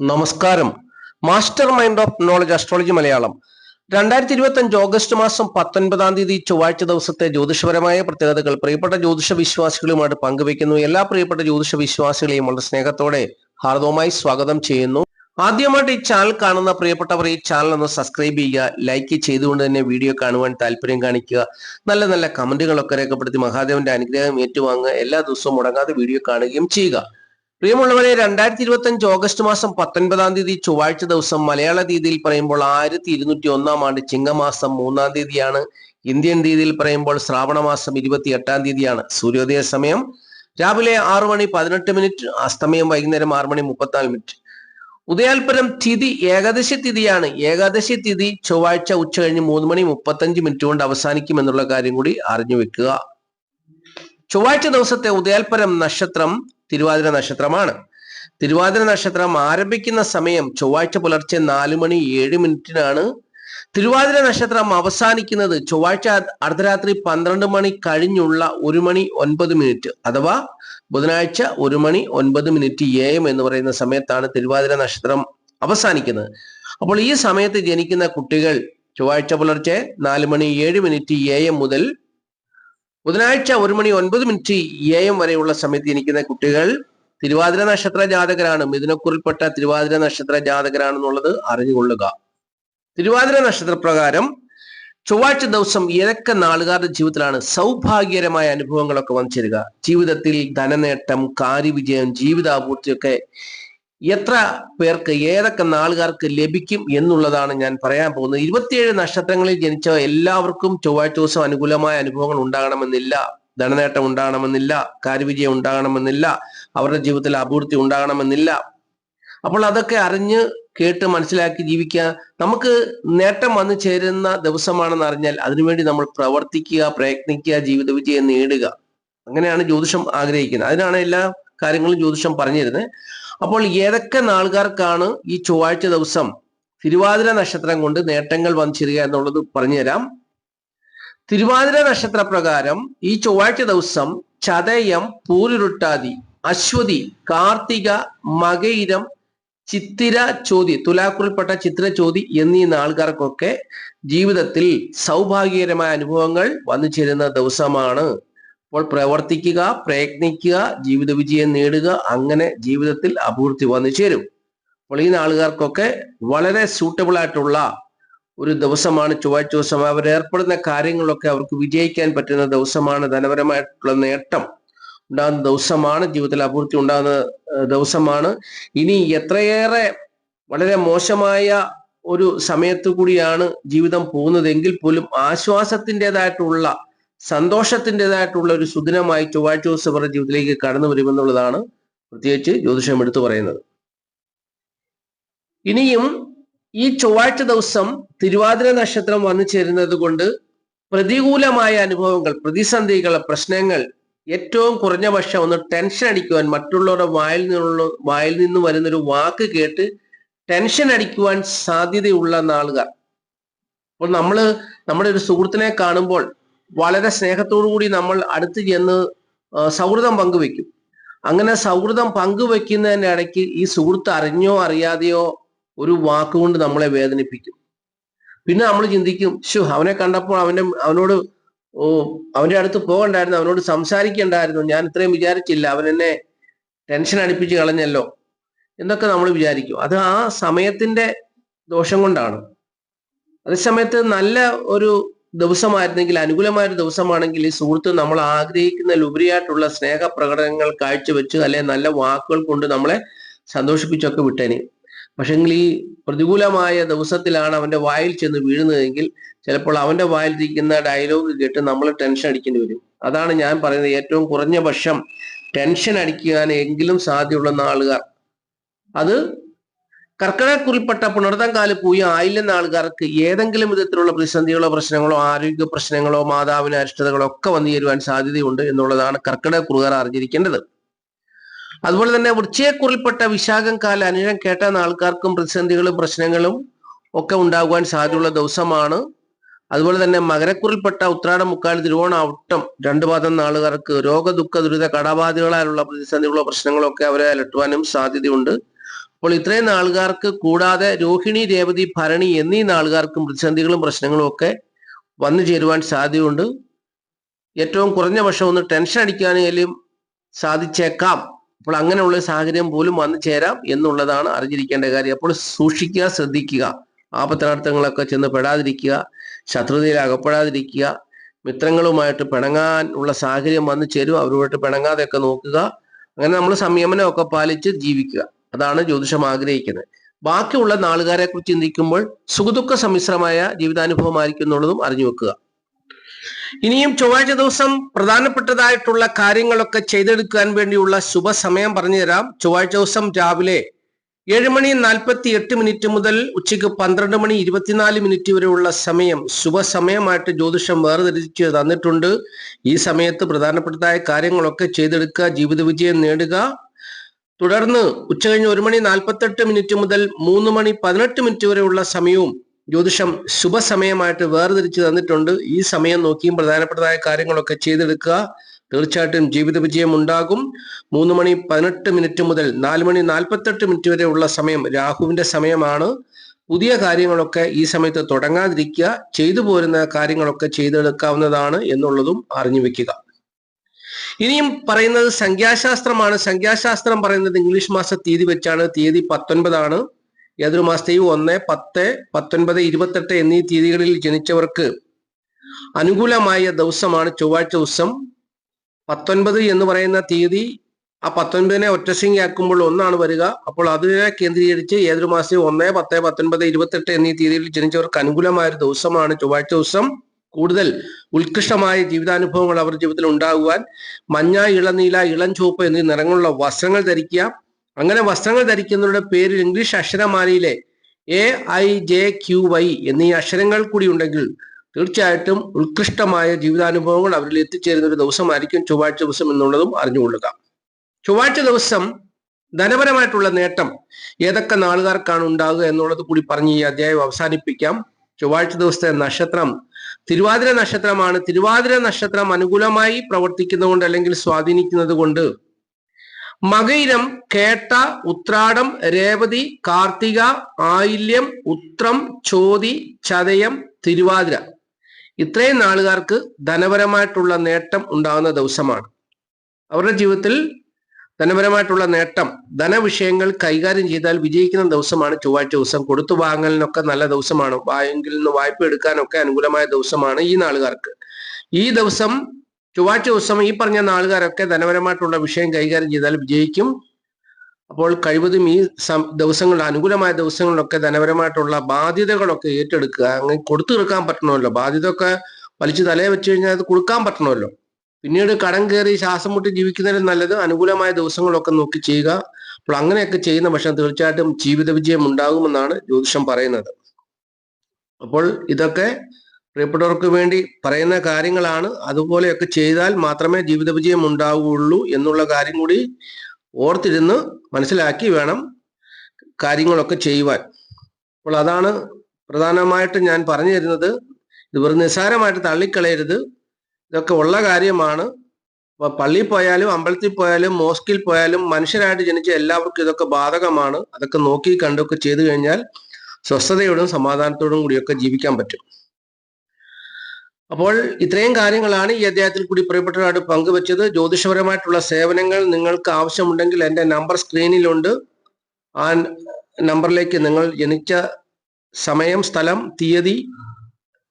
നമസ്കാരം. Master mind of knowledge astrology Malayalam. രണ്ടായിരത്തി ഇരുപത്തി അഞ്ച് ഓഗസ്റ്റ് മാസം പത്തൊൻപതാം തീയതി ചൊവ്വാഴ്ച ദിവസത്തെ ജ്യോതിഷപരമായ പ്രത്യേകതകൾ പ്രിയപ്പെട്ട ജ്യോതിഷ വിശ്വാസികളുമായിട്ട് പങ്കുവയ്ക്കുന്നു. എല്ലാ പ്രിയപ്പെട്ട ജ്യോതിഷ വിശ്വാസികളെയും വളരെ സ്നേഹത്തോടെ ഹാർദവുമായി സ്വാഗതം ചെയ്യുന്നു. ആദ്യമായിട്ട് ഈ ചാനൽ കാണുന്ന പ്രിയപ്പെട്ടവർ ഈ ചാനൽ ഒന്ന് സബ്സ്ക്രൈബ് ചെയ്യുക ലൈക്ക് ചെയ്തുകൊണ്ട് തന്നെ വീഡിയോ കാണുവാൻ താല്പര്യം കാണിക്കുക. നല്ല നല്ല കമന്റുകളൊക്കെ രേഖപ്പെടുത്തി മഹാദേവന്റെ അനുഗ്രഹം ഏറ്റുവാങ്ങുക. എല്ലാ ദിവസവും മുടങ്ങാതെ വീഡിയോ കാണുകയും ചെയ്യുക. പ്രിയമുള്ളവരെ രണ്ടായിരത്തി ഇരുപത്തി അഞ്ച് ഓഗസ്റ്റ് മാസം പത്തൊൻപതാം തീയതി ചൊവ്വാഴ്ച ദിവസം മലയാള തീയതിയിൽ പറയുമ്പോൾ ആയിരത്തി ഇരുന്നൂറ്റി ഒന്നാം ആണ്ട് ചിങ്ങമാസം മൂന്നാം തീയതിയാണ്. ഇന്ത്യൻ തീയതിയിൽ പറയുമ്പോൾ ശ്രാവണ മാസം ഇരുപത്തി എട്ടാം തീയതിയാണ് സൂര്യോദയ സമയം. രാവിലെ ആറു മണി പതിനെട്ട് മിനിറ്റ് അസ്തമയം വൈകുന്നേരം ആറു മണി മുപ്പത്തിനാല് മിനിറ്റ്. ഉദയാൽപരം തിഥി ഏകാദശി തിഥിയാണ്. ഏകാദശി തിഥി ചൊവ്വാഴ്ച ഉച്ച കഴിഞ്ഞ് മൂന്ന് മണി മുപ്പത്തഞ്ച് മിനിറ്റ് കൊണ്ട് അവസാനിക്കും എന്നുള്ള കാര്യം കൂടി അറിഞ്ഞു വെക്കുക. ചൊവ്വാഴ്ച ദിവസത്തെ ഉദയാൽപരം നക്ഷത്രം തിരുവാതിര നക്ഷത്രമാണ്. തിരുവാതിര നക്ഷത്രം ആരംഭിക്കുന്ന സമയം ചൊവ്വാഴ്ച പുലർച്ചെ നാല് മണി ഏഴ് മിനിറ്റിനാണ്. തിരുവാതിര നക്ഷത്രം അവസാനിക്കുന്നത് ചൊവ്വാഴ്ച അർദ്ധരാത്രി പന്ത്രണ്ട് മണി കഴിഞ്ഞുള്ള ഒരു മണി ഒൻപത് മിനിറ്റ് അഥവാ ബുധനാഴ്ച ഒരു മണി ഒൻപത് മിനിറ്റ് എ എം എന്ന് പറയുന്ന സമയത്താണ് തിരുവാതിര നക്ഷത്രം അവസാനിക്കുന്നത്. അപ്പോൾ ഈ സമയത്ത് ജനിക്കുന്ന കുട്ടികൾ ചൊവ്വാഴ്ച പുലർച്ചെ നാല് മണി ഏഴ് മിനിറ്റ് എ എം മുതൽ ബുധനാഴ്ച ഒരു മണി ഒൻപത് മിനിറ്റ് എ എം വരെയുള്ള സമയത്ത് ജനിക്കുന്ന കുട്ടികൾ തിരുവാതിര നക്ഷത്ര ജാതകരാണ്. മിഥുനക്കുറിൽപ്പെട്ട തിരുവാതിര നക്ഷത്ര ജാതകരാണെന്നുള്ളത് അറിഞ്ഞുകൊള്ളുക. തിരുവാതിര നക്ഷത്ര പ്രകാരം ചൊവ്വാഴ്ച ദിവസം ഏതൊക്കെ നാളുകാരുടെ ജീവിതത്തിലാണ് സൗഭാഗ്യകരമായ അനുഭവങ്ങളൊക്കെ വന്നു ചേരുക ജീവിതത്തിൽ ധനനേട്ടം കാര്യവിജയം ജീവിതാപൂർത്തിയൊക്കെ എത്ര പേർക്ക് ഏതൊക്കെ നാളുകാർക്ക് ലഭിക്കും എന്നുള്ളതാണ് ഞാൻ പറയാൻ പോകുന്നത്. ഇരുപത്തിയേഴ് നക്ഷത്രങ്ങളിൽ ജനിച്ച എല്ലാവർക്കും ചൊവ്വാഴ്ച ദിവസം അനുകൂലമായ അനുഭവങ്ങൾ ഉണ്ടാകണമെന്നില്ല. ധനനേട്ടം ഉണ്ടാകണമെന്നില്ല. കാര്യവിജയം ഉണ്ടാകണമെന്നില്ല. അവരുടെ ജീവിതത്തിൽ അഭിവൃദ്ധി ഉണ്ടാകണമെന്നില്ല. അപ്പോൾ അതൊക്കെ അറിഞ്ഞ് കേട്ട് മനസ്സിലാക്കി ജീവിക്കുക. നമുക്ക് നേട്ടം വന്നു ചേരുന്ന ദിവസമാണെന്ന് അറിഞ്ഞാൽ അതിനുവേണ്ടി നമ്മൾ പ്രവർത്തിക്കുക പ്രയത്നിക്കുക ജീവിത വിജയം നേടുക. അങ്ങനെയാണ് ജ്യോതിഷം ആഗ്രഹിക്കുന്നത്. അതിനാണ് എല്ലാ കാര്യങ്ങളും ജ്യോതിഷം പറഞ്ഞു തരുന്നത് അപ്പോൾ ഏതൊക്കെ നാളുകാർക്കാണ് ഈ ചൊവ്വാഴ്ച ദിവസം തിരുവാതിര നക്ഷത്രം കൊണ്ട് നേട്ടങ്ങൾ വന്നിരിക എന്നുള്ളത് പറഞ്ഞുതരാം. തിരുവാതിര നക്ഷത്ര പ്രകാരം ഈ ചൊവ്വാഴ്ച ദിവസം ചതയം പൂരുരുട്ടാതി അശ്വതി കാർത്തിക മകയിരം ചിത്തിര ചോതി തുലാക്കുറിൽപ്പെട്ട ചിത്ര ചോതി എന്നീ നാളുകാർക്കൊക്കെ ജീവിതത്തിൽ സൗഭാഗ്യകരമായ അനുഭവങ്ങൾ വന്നു ചേരുന്ന ദിവസമാണ്. അപ്പോൾ പ്രവർത്തിക്കുക പ്രയത്നിക്കുക ജീവിത വിജയം നേടുക അങ്ങനെ ജീവിതത്തിൽ അഭിവൃദ്ധി വന്നു ചേരും. അപ്പോൾ ഈ നാളുകാർക്കൊക്കെ വളരെ സൂട്ടബിൾ ആയിട്ടുള്ള ഒരു ദിവസമാണ്. ചൊവ്വാഴ്ച ദിവസം അവർ ഏർപ്പെടുന്ന കാര്യങ്ങളൊക്കെ അവർക്ക് വിജയിക്കാൻ പറ്റുന്ന ദിവസമാണ്. ധനപരമായിട്ടുള്ള നേട്ടം ഉണ്ടാകുന്ന ദിവസമാണ്. ജീവിതത്തിൽ അഭിവൃദ്ധി ഉണ്ടാകുന്ന ദിവസമാണ്. ഇനി എത്രയേറെ വളരെ മോശമായ ഒരു സമയത്തു കൂടിയാണ് ജീവിതം പോകുന്നതെങ്കിൽ പോലും ആശ്വാസത്തിന്റെതായിട്ടുള്ള സന്തോഷത്തിന്റെതായിട്ടുള്ള ഒരു സുദിനമായി ചൊവ്വാഴ്ച ദിവസം അവരുടെ ജീവിതത്തിലേക്ക് കടന്നു വരുമെന്നുള്ളതാണ് പ്രത്യേകിച്ച് ജ്യോതിഷം എടുത്തു പറയുന്നത്. ഇനിയും ഈ ചൊവ്വാഴ്ച ദിവസം തിരുവാതിര നക്ഷത്രം വന്നു ചേരുന്നത് കൊണ്ട് പ്രതികൂലമായ അനുഭവങ്ങൾ പ്രതിസന്ധികൾ പ്രശ്നങ്ങൾ ഏറ്റവും കുറഞ്ഞ പക്ഷം ഒന്ന് ടെൻഷൻ അടിക്കുവാൻ മറ്റുള്ളവരുടെ വായിൽ നിന്നുള്ള വായിൽ നിന്ന് വരുന്നൊരു വാക്ക് കേട്ട് ടെൻഷൻ അടിക്കുവാൻ സാധ്യതയുള്ള നാളുകാർ അപ്പോൾ നമ്മൾ നമ്മുടെ ഒരു സുഹൃത്തിനെ കാണുമ്പോൾ വളരെ സ്നേഹത്തോടു കൂടി നമ്മൾ അടുത്ത് ചെന്ന് സൗഹൃദം പങ്കുവെക്കും. അങ്ങനെ സൗഹൃദം പങ്കുവെക്കുന്നതിന്റെ ഇടയ്ക്ക് ഈ സുഹൃത്ത് അറിഞ്ഞോ അറിയാതെയോ ഒരു വാക്കുകൊണ്ട് നമ്മളെ വേദനിപ്പിക്കും. പിന്നെ നമ്മൾ ചിന്തിക്കും ഷു അവനെ കണ്ടപ്പോൾ അവന്റെ അവനോട് ഓ അവന്റെ അടുത്ത് പോകണ്ടായിരുന്നു അവനോട് സംസാരിക്കണ്ടായിരുന്നു ഞാൻ ഇത്രയും വിചാരിച്ചില്ല അവൻ എന്നെ ടെൻഷൻ അടിപ്പിച്ച് കളഞ്ഞല്ലോ എന്നൊക്കെ നമ്മൾ വിചാരിക്കും. അത് ആ സമയത്തിന്റെ ദോഷം കൊണ്ടാണ്. അതേസമയത്ത് നല്ല ഒരു ദിവസമായിരുന്നെങ്കിൽ അനുകൂലമായ ഒരു ദിവസമാണെങ്കിൽ ഈ സുഹൃത്ത് നമ്മൾ ആഗ്രഹിക്കുന്ന ലുപരിയായിട്ടുള്ള സ്നേഹ പ്രകടനങ്ങൾ കാഴ്ചവെച്ച് അല്ലെ നല്ല വാക്കുകൾ കൊണ്ട് നമ്മളെ സന്തോഷിപ്പിച്ചൊക്കെ വിട്ടേനെ. പക്ഷെങ്കിൽ ഈ പ്രതികൂലമായ ദിവസത്തിലാണ് അവന്റെ വായിൽ ചെന്ന് വീഴുന്നതെങ്കിൽ ചിലപ്പോൾ അവന്റെ വായിൽ വായിലിരിക്കുന്ന ഡയലോഗ് കേട്ട് നമ്മൾ ടെൻഷൻ അടിക്കേണ്ടി വരും. അതാണ് ഞാൻ പറയുന്നത്. ഏറ്റവും കുറഞ്ഞ പക്ഷം ടെൻഷൻ അടിക്കാൻ എങ്കിലും സാധ്യതയുള്ള ആളുകാർ അത് കർക്കിടകക്കുറിൽപ്പെട്ട പുണർതം കാൽ പൂയ ആയില്ലെന്ന ആൾക്കാർക്ക് ഏതെങ്കിലും വിധത്തിലുള്ള പ്രതിസന്ധികളോ പ്രശ്നങ്ങളോ ആരോഗ്യ പ്രശ്നങ്ങളോ മാതാവിന് അരിഷ്ടതകളോ ഒക്കെ വന്നു ചേരുവാൻ സാധ്യതയുണ്ട് എന്നുള്ളതാണ് കർക്കിടക കുറുകാർ അറിഞ്ഞിരിക്കേണ്ടത്. അതുപോലെ തന്നെ വൃശ്ചയക്കുറിൽപ്പെട്ട വിശാഖം കാല അനുരം കേട്ട ആൾക്കാർക്കും പ്രതിസന്ധികളും പ്രശ്നങ്ങളും ഒക്കെ ഉണ്ടാകുവാൻ സാധ്യതയുള്ള ദിവസമാണ്. അതുപോലെ തന്നെ മകരക്കുറിൽപ്പെട്ട ഉത്രാടം മുക്കാൽ തിരുവോണ ഔട്ടം രണ്ടു പാദം നാളുകാർക്ക് രോഗ ദുഃഖ ദുരിത കടബാധികളാലുള്ള പ്രതിസന്ധികളോ പ്രശ്നങ്ങളോ ഒക്കെ അവരെ അലട്ടുവാനും സാധ്യതയുണ്ട്. അപ്പോൾ ഇത്രയും നാളുകാർക്ക് കൂടാതെ രോഹിണി രേവതി ഭരണി എന്നീ നാളുകാർക്കും പ്രതിസന്ധികളും പ്രശ്നങ്ങളും ഒക്കെ വന്നു ചേരുവാൻ സാധ്യതയുണ്ട്. ഏറ്റവും കുറഞ്ഞ പക്ഷം ഒന്ന് ടെൻഷൻ അടിക്കാനേലും സാധിച്ചേക്കാം. അപ്പോൾ അങ്ങനെയുള്ള സാഹചര്യം പോലും വന്നു ചേരാം എന്നുള്ളതാണ് അറിഞ്ഞിരിക്കേണ്ട കാര്യം. അപ്പോൾ സൂക്ഷിക്കുക ശ്രദ്ധിക്കുക. ആപത്തനർത്ഥങ്ങളൊക്കെ ചെന്ന് പെടാതിരിക്കുക ശത്രുതയിൽ അകപ്പെടാതിരിക്കുക മിത്രങ്ങളുമായിട്ട് പിണങ്ങാൻ ഉള്ള സാഹചര്യം വന്നു ചേരും അവരുമായിട്ട് പിണങ്ങാതെയൊക്കെ നോക്കുക. അങ്ങനെ നമ്മൾ സംയമനമൊക്കെ പാലിച്ച് ജീവിക്കുക. അതാണ് ജ്യോതിഷം ആഗ്രഹിക്കുന്നത്. ബാക്കിയുള്ള നാളുകാരെ കുറിച്ച് ചിന്തിക്കുമ്പോൾ സുഖദുഃഖ സമ്മിശ്രമായ ജീവിതാനുഭവമായിരിക്കും എന്നുള്ളതും അറിഞ്ഞു വെക്കുക. ഇനിയും ചൊവ്വാഴ്ച ദിവസം പ്രധാനപ്പെട്ടതായിട്ടുള്ള കാര്യങ്ങളൊക്കെ ചെയ്തെടുക്കാൻ വേണ്ടിയുള്ള ശുഭസമയം പറഞ്ഞു തരാം ചൊവ്വാഴ്ച ദിവസം രാവിലെ ഏഴ് മണി നാൽപ്പത്തി എട്ട് മിനിറ്റ് മുതൽ ഉച്ചയ്ക്ക് പന്ത്രണ്ട് മണി ഇരുപത്തിനാല് മിനിറ്റ് വരെയുള്ള സമയം ശുഭസമയമായിട്ട് ജ്യോതിഷം വേർതിരിച്ച് തന്നിട്ടുണ്ട്. ഈ സമയത്ത് പ്രധാനപ്പെട്ടതായ കാര്യങ്ങളൊക്കെ ചെയ്തെടുക്കുക ജീവിത വിജയം നേടുക. തുടർന്ന് ഉച്ചകഴിഞ്ഞ് ഒരു മണി നാൽപ്പത്തെട്ട് മിനിറ്റ് മുതൽ മൂന്ന് മണി പതിനെട്ട് മിനിറ്റ് വരെയുള്ള സമയവും ജ്യോതിഷം ശുഭസമയമായിട്ട് വേർതിരിച്ച് തന്നിട്ടുണ്ട്. ഈ സമയം നോക്കിയും പ്രധാനപ്പെട്ടതായ കാര്യങ്ങളൊക്കെ ചെയ്തെടുക്കുക. തീർച്ചയായിട്ടും ജീവിത വിജയം ഉണ്ടാകും. മൂന്ന് മണി പതിനെട്ട് മിനിറ്റ് മുതൽ നാല് മണി നാൽപ്പത്തെട്ട് മിനിറ്റ് വരെയുള്ള സമയം രാഹുവിന്റെ സമയമാണ്. പുതിയ കാര്യങ്ങളൊക്കെ ഈ സമയത്ത് തുടങ്ങാതിരിക്കുക. ചെയ്തു പോരുന്ന കാര്യങ്ങളൊക്കെ ചെയ്തെടുക്കാവുന്നതാണ് എന്നുള്ളതും അറിഞ്ഞു വെക്കുക. ഇനിയും പറയുന്നത് സംഖ്യാശാസ്ത്രമാണ്. സംഖ്യാശാസ്ത്രം പറയുന്നത് ഇംഗ്ലീഷ് മാസ തീയതി വെച്ചാണ്. തീയതി പത്തൊൻപതാണ്. ഏതൊരു മാസത്തെയും ഒന്ന് പത്ത് പത്തൊൻപത് ഇരുപത്തെട്ട് എന്നീ തീയതികളിൽ ജനിച്ചവർക്ക് അനുകൂലമായ ദിവസമാണ് ചൊവ്വാഴ്ച ദിവസം. പത്തൊൻപത് എന്ന് പറയുന്ന തീയതി ആ പത്തൊൻപതിനെ ഒറ്റസിംഗിയാക്കുമ്പോൾ ഒന്നാണ് വരിക. അപ്പോൾ അതിനെ കേന്ദ്രീകരിച്ച് ഏതൊരു മാസവും ഒന്ന് പത്ത് പത്തൊൻപത് ഇരുപത്തെട്ട് എന്നീ തീയതികളിൽ ജനിച്ചവർക്ക് അനുകൂലമായ ഒരു ദിവസമാണ് ചൊവ്വാഴ്ച ദിവസം. കൂടുതൽ ഉത്കൃഷ്ടമായ ജീവിതാനുഭവങ്ങൾ അവർ ജീവിതത്തിൽ ഉണ്ടാകുവാൻ മഞ്ഞ ഇളനീല ഇളം ചുവപ്പ് എന്നീ നിറങ്ങളുള്ള വസ്ത്രങ്ങൾ ധരിക്കുക. അങ്ങനെ വസ്ത്രങ്ങൾ ധരിക്കുന്നവരുടെ പേരിൽ English അക്ഷരമാലയിലെ A I J Q Y എന്നീ അക്ഷരങ്ങൾ കൂടി ഉണ്ടെങ്കിൽ തീർച്ചയായിട്ടും ഉത്കൃഷ്ടമായ ജീവിതാനുഭവങ്ങൾ അവരിൽ എത്തിച്ചേരുന്ന ഒരു ദിവസമായിരിക്കും ചൊവ്വാഴ്ച ദിവസം എന്നുള്ളതും അറിഞ്ഞുകൊള്ളുക. ചൊവ്വാഴ്ച ദിവസം ധനപരമായിട്ടുള്ള നേട്ടം ഏതൊക്കെ നാളുകാർക്കാണ് ഉണ്ടാകുക എന്നുള്ളത് കൂടി പറഞ്ഞ് ഈ അധ്യായം അവസാനിപ്പിക്കാം. ചൊവ്വാഴ്ച ദിവസത്തെ നക്ഷത്രം തിരുവാതിര നക്ഷത്രമാണ്. തിരുവാതിര നക്ഷത്രം അനുകൂലമായി പ്രവർത്തിക്കുന്നതുകൊണ്ട് അല്ലെങ്കിൽ സ്വാധീനിക്കുന്നത് കൊണ്ട് മകയിരം കേട്ട ഉത്രാടം രേവതി കാർത്തിക ആയില്യം ഉത്രം ചോതി ചതയം തിരുവാതിര. ഇത്രയും നാളുകാർക്ക് ധനപരമായിട്ടുള്ള നേട്ടം ഉണ്ടാകുന്ന ദിവസമാണ്. അവരുടെ ജീവിതത്തിൽ ധനപരമായിട്ടുള്ള നേട്ടം ധനവിഷയങ്ങൾ കൈകാര്യം ചെയ്താൽ വിജയിക്കുന്ന ദിവസമാണ് ചൊവ്വാഴ്ച ദിവസം. കൊടുത്തു വാങ്ങലിനൊക്കെ നല്ല ദിവസമാണ്. ബാങ്കിൽ നിന്ന് വായ്പ എടുക്കാനൊക്കെ അനുകൂലമായ ദിവസമാണ് ഈ നാളുകാർക്ക്. ഈ ദിവസം ചൊവ്വാഴ്ച ദിവസം ഈ പറഞ്ഞ നാളുകാരൊക്കെ ധനപരമായിട്ടുള്ള വിഷയം കൈകാര്യം ചെയ്താൽ വിജയിക്കും. അപ്പോൾ കഴിവതും ഈ ദിവസങ്ങളിൽ അനുകൂലമായ ദിവസങ്ങളിലൊക്കെ ധനപരമായിട്ടുള്ള ബാധ്യതകളൊക്കെ ഏറ്റെടുക്കുക. അങ്ങനെ കൊടുത്തു തീർക്കാൻ പറ്റണമല്ലോ. ബാധ്യത ഒക്കെ വലിച്ചു തലയെ വെച്ച് കഴിഞ്ഞാൽ അത് കൊടുക്കാൻ പറ്റണമല്ലോ. പിന്നീട് കടം കയറി ശ്വാസം മുട്ടി ജീവിക്കുന്നതിലും നല്ലത് അനുകൂലമായ ദിവസങ്ങളൊക്കെ നോക്കി ചെയ്യുക. അപ്പോൾ അങ്ങനെയൊക്കെ ചെയ്യുന്ന പക്ഷം തീർച്ചയായിട്ടും ജീവിത വിജയം ഉണ്ടാകുമെന്നാണ് ജ്യോതിഷം പറയുന്നത്. അപ്പോൾ ഇതൊക്കെ പ്രിയപ്പെട്ടവർക്ക് വേണ്ടി പറയുന്ന കാര്യങ്ങളാണ്. അതുപോലെയൊക്കെ ചെയ്താൽ മാത്രമേ ജീവിത വിജയം ഉണ്ടാവുകയുള്ളൂ എന്നുള്ള കാര്യം കൂടി ഓർത്തിരുന്ന് മനസ്സിലാക്കി വേണം കാര്യങ്ങളൊക്കെ ചെയ്യുവാൻ. അപ്പോൾ അതാണ് പ്രധാനമായിട്ട് ഞാൻ പറഞ്ഞു തരുന്നത്. ഇത് വെറും നിസ്സാരമായിട്ട് തള്ളിക്കളയരുത്. ഇതൊക്കെ ഉള്ള കാര്യമാണ്. അപ്പൊ പള്ളിയിൽ പോയാലും അമ്പലത്തിൽ പോയാലും മോസ്കിൽ പോയാലും മനുഷ്യരായിട്ട് ജനിച്ച എല്ലാവർക്കും ഇതൊക്കെ ബാധകമാണ്. അതൊക്കെ നോക്കി കണ്ടൊക്കെ ചെയ്തു കഴിഞ്ഞാൽ സ്വസ്ഥതയോടും സമാധാനത്തോടും കൂടിയൊക്കെ ജീവിക്കാൻ പറ്റും. അപ്പോൾ ഇത്രയും കാര്യങ്ങളാണ് ഈ അധ്യായത്തിൽ കൂടി പ്രിയപ്പെട്ടവരായിട്ട് പങ്കുവച്ചത്. ജ്യോതിഷപരമായിട്ടുള്ള സേവനങ്ങൾ നിങ്ങൾക്ക് ആവശ്യമുണ്ടെങ്കിൽ എന്റെ നമ്പർ സ്ക്രീനിലുണ്ട്. ആ നമ്പറിലേക്ക് നിങ്ങൾ ജനിച്ച സമയം സ്ഥലം തീയതി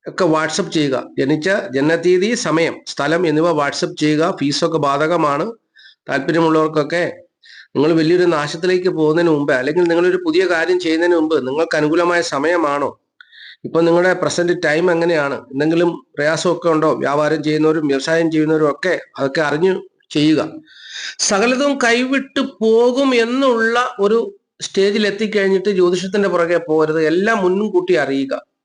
ഒക്കെ വാട്സപ്പ് ചെയ്യുക. ജനിച്ച ജനനതീയതി സമയം സ്ഥലം എന്നിവ വാട്സപ്പ് ചെയ്യുക. ഫീസൊക്കെ ബാധകമാണ്. താല്പര്യമുള്ളവർക്കൊക്കെ നിങ്ങൾ വലിയൊരു നാശത്തിലേക്ക് പോകുന്നതിന് മുമ്പ് അല്ലെങ്കിൽ നിങ്ങളൊരു പുതിയ കാര്യം ചെയ്യുന്നതിന് മുമ്പ് നിങ്ങൾക്ക് അനുകൂലമായ സമയമാണോ? ഇപ്പൊ നിങ്ങളുടെ പ്രസന്റ് ടൈം എങ്ങനെയാണ്? എന്തെങ്കിലും പ്രയാസമൊക്കെ ഉണ്ടോ? വ്യാപാരം ചെയ്യുന്നവരും വ്യവസായം ചെയ്യുന്നവരും ഒക്കെ അതൊക്കെ അറിഞ്ഞു ചെയ്യുക. സകലതും കൈവിട്ട് പോകും എന്നുള്ള ഒരു സ്റ്റേജിൽ എത്തിക്കഴിഞ്ഞിട്ട് ജ്യോതിഷത്തിന്റെ പുറകെ പോകരുത്. എല്ലാം മുൻകൂട്ടി അറിയുക.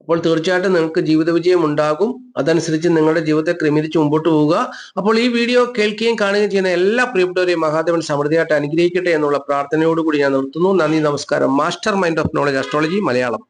അപ്പോൾ തീർച്ചയായിട്ടും നിങ്ങൾക്ക് ജീവിത വിജയം ഉണ്ടാകും. അതനുസരിച്ച് നിങ്ങളുടെ ജീവിതത്തെ ക്രമീകരിച്ച് മുമ്പോട്ട് പോവുക. അപ്പോൾ ഈ വീഡിയോ കേൾക്കുകയും കാണുകയും ചെയ്യുന്ന എല്ലാ പ്രിയപ്പെട്ടവരെയും മഹാദേവൻ സമൃദ്ധിയായിട്ട് അനുഗ്രഹിക്കട്ടെ എന്നുള്ള പ്രാർത്ഥനയോടുകൂടി ഞാൻ നിർത്തുന്നു. നന്ദി നമസ്കാരം. Master mind of knowledge astrology Malayalam.